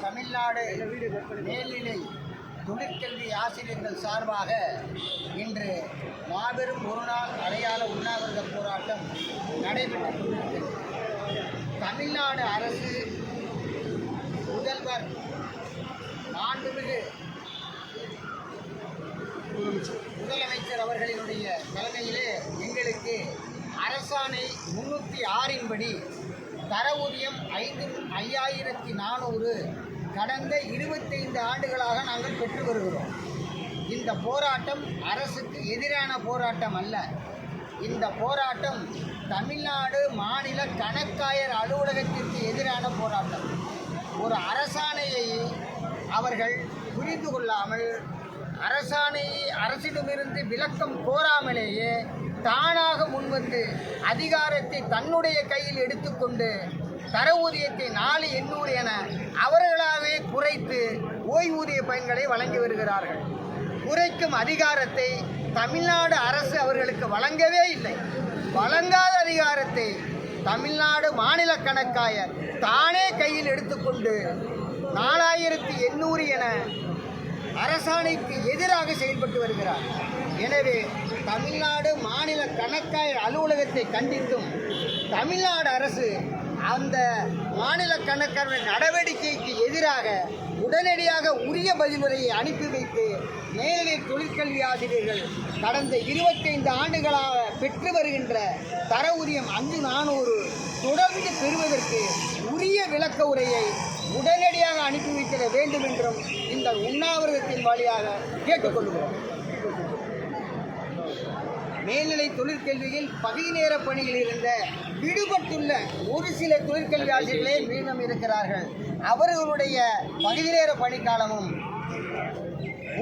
தமிழ்நாடு மேல்நிலை தொழிற்கல்வி ஆசிரியர்கள் சார்பாக இன்று மாபெரும் ஒருநாள் அடையாள உண்ணாவிரத போராட்டம் நடைபெற்றுக் கொண்டிருக்கிறது. தமிழ்நாடு அரசு முதல்வர் அரசாணை முன்னூற்றி ஆறின்படி தர ஊதியம் ஐந்து ஐயாயிரத்தி நானூறு கடந்த இருபத்தைந்து ஆண்டுகளாக நாங்கள் பெற்று வருகிறோம். இந்த போராட்டம் அரசுக்கு எதிரான போராட்டம் அல்ல. இந்த போராட்டம் தமிழ்நாடு மாநில கணக்காயர் அலுவலகத்திற்கு எதிரான போராட்டம். ஒரு அரசாணையை அவர்கள் புரிந்து கொள்ளாமல் அரசாணையை அரசிடமிருந்து விளக்கம் கோராமலேயே தானாக முன்வந்து அதிகாரத்தை தன்னுடைய கையில் எடுத்துக்கொண்டு தர ஊதியத்தை நாலு எண்ணூறு என அவர்களாகவே குறைத்து ஓய்வூதிய பயன்களை வழங்கி வருகிறார்கள். குறைக்கும் அதிகாரத்தை தமிழ்நாடு அரசு அவர்களுக்கு வழங்கவே இல்லை. வழங்காத அதிகாரத்தை தமிழ்நாடு மாநில கணக்காயர் தானே கையில் எடுத்துக்கொண்டு நாலாயிரத்தி எண்ணூறு என அரசாணைக்கு எதிராக செயல்பட்டு வருகிறார். எனவே தமிழ்நாடு மாநில கணக்காயர் அலுவலகத்தை கண்டித்தும் தமிழ்நாடு அரசு அந்த மாநில கணக்காயர் நடவடிக்கைக்கு எதிராக உடனடியாக உரிய பதிலுரையை அனுப்பி வைத்து மேல்நிலை தொழிற்கல்வி ஆசிரியர்கள் கடந்த இருபத்தைந்து ஆண்டுகளாக பெற்று வருகின்ற தர ஊதியம் அஞ்சு நானூறு தொடர்ந்து பெறுவதற்கு உரிய விளக்க உரையை உடனடியாக அனுப்பி வைத்திட வேண்டும் என்றும் இந்த உண்ணாவிரதத்தின் வழியாக கேட்டுக்கொள்கிறோம். மேல்நிலை தொழிற்கல்வியில் பகுதி நேர பணியில் இருந்த விடுபட்டுள்ள ஒரு சில தொழிற்கல்வி ஆசிரியர்களே மீண்டும் இருக்கிறார்கள். அவர்களுடைய பகுதி நேர பணிக்காலமும்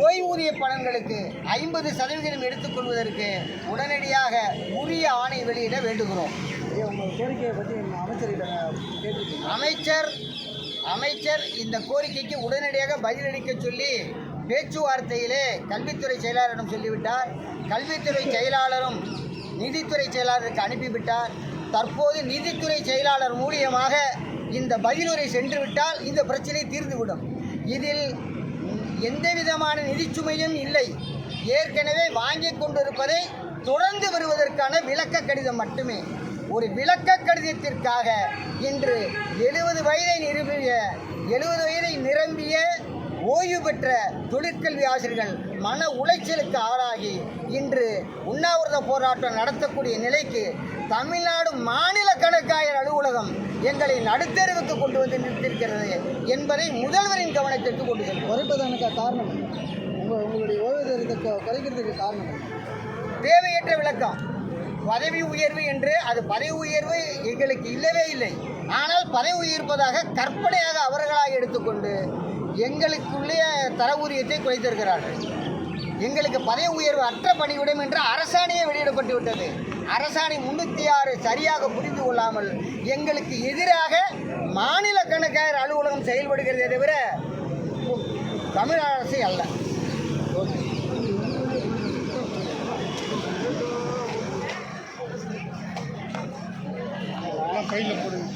ஓய்வூதிய பலன்களுக்கு ஐம்பது சதவீதம் எடுத்துக்கொள்வதற்கு உடனடியாக உரிய ஆணை வெளியிட வேண்டுகிறோம். அமைச்சர் அமைச்சர் இந்த கோரிக்கைக்கு உடனடியாக பதிலளிக்க சொல்லி பேச்சுவார்த்தையிலே கல்வித்துறை செயலாளரிடம் சொல்லிவிட்டார். கல்வித்துறை செயலாளரும் நிதித்துறை செயலாளருக்கு அனுப்பிவிட்டார். தற்போது நிதித்துறை செயலாளர் மூலியமாக இந்த பதிலுரை சென்றுவிட்டால் இந்த பிரச்சனை தீர்ந்துவிடும். இதில் எந்த விதமான நிதிச்சுமையும் இல்லை. ஏற்கனவே வாங்கிக் கொண்டிருப்பதை தொடர்ந்து வருவதற்கான விளக்க கடிதம் மட்டுமே. ஒரு விளக்க கடிதத்திற்காக இன்று எழுபது வயதை நிரம்பிய எழுபது வயதை நிரம்பிய ஓய்வு பெற்ற தொழிற்கல்வி ஆசிரியர்கள் மன உளைச்சலுக்கு ஆளாகி இன்று உண்ணாவிரத போராட்டம் நடத்தக்கூடிய நிலைக்கு தமிழ்நாடு மாநில கணக்காயர் அலுவலகம் எங்களை நடுத்தெருவுக்கு கொண்டு வந்து நிறுத்தியிருக்கிறது என்பதை முதல்வரின் கவனத்திற்கு கொண்டு செல்வோம் குறைப்பதற்கு காரணம் உங்களுடைய கு- குறைக்கிறதுக்கு காரணம்? தேவையற்ற விளக்கம் பதவி உயர்வு என்று அது பதவி உயர்வு எங்களுக்கு இல்லவே இல்லை. ஆனால் பதவி உயர்ப்பதாக கற்பனையாக அவர்களாக எடுத்துக்கொண்டு எங்களுக்குள்ளே தர ஊதியத்தை குறைத்திருக்கிறார்கள். எங்களுக்கு பதவி உயர்வு அற்ற பணியிடம் என்று அரசாணையே வெளியிடப்பட்டு விட்டது. அரசாணை முன்னூற்றி ஆறு சரியாக புரிந்து கொள்ளாமல் எங்களுக்கு எதிராக மாநில கணக்காயர் அலுவலகம் செயல்படுகிறதே தவிர தமிழ் அரசு அல்ல. கையில் போடுங்க